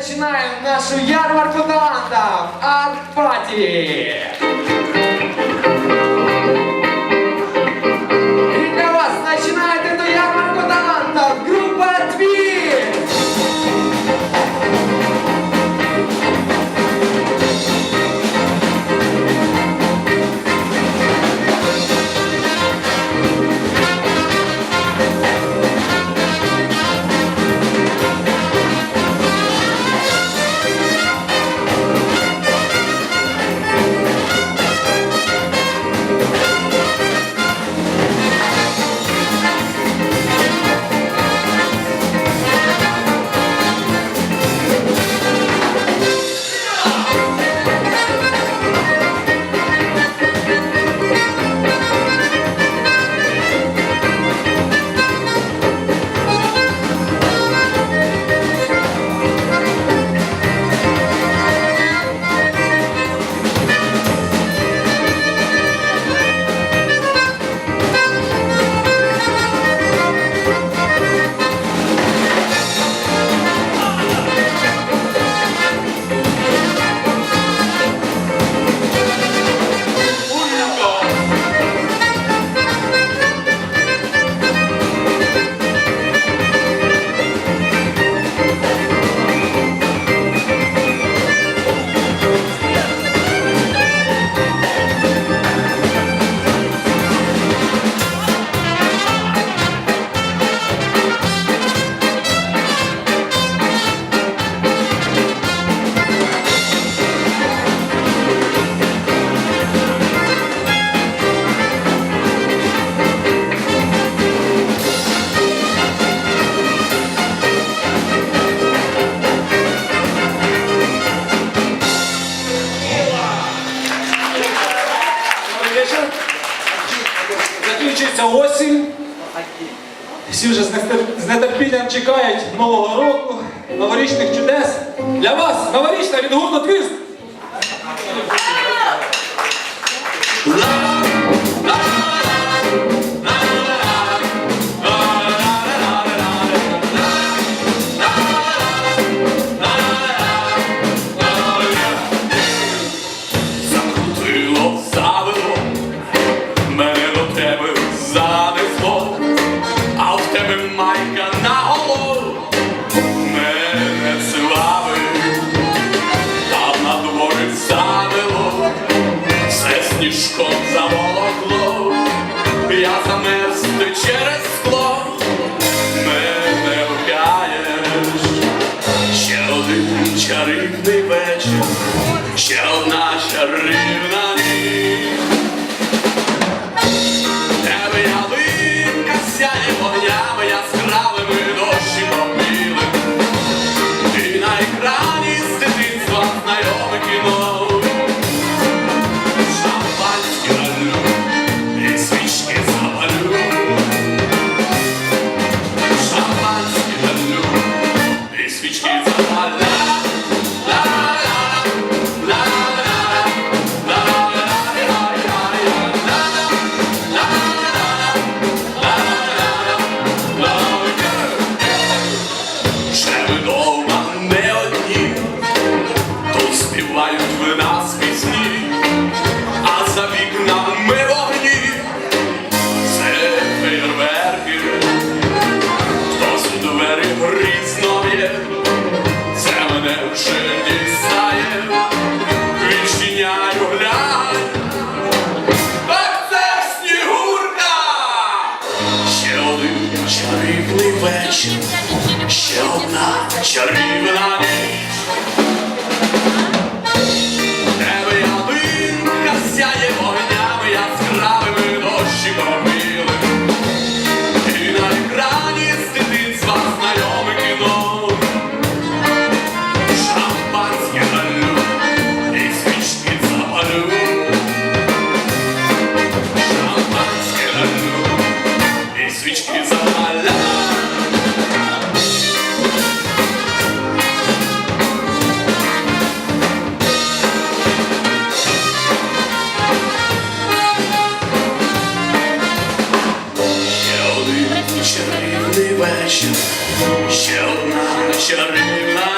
начинаем нашу ярмарку талантов Арт-пати! И Закінчується осінь. Всі вже з нетерпінням чекають Нового року, новорічних чудес. Для вас новорічна від гурту Твіст. Тебе майка на голову. Мене славить, а на дворі завело, все сніжком заволокло, я замерз ти через скло, мене вгаєш. Ще один чарівний вечір, ще одна чарівна Bravo! Вже дістає, відчиняю глянь, так це снігурка! Ще один чарівний вечір, ще одна чарівна ще одна чарівна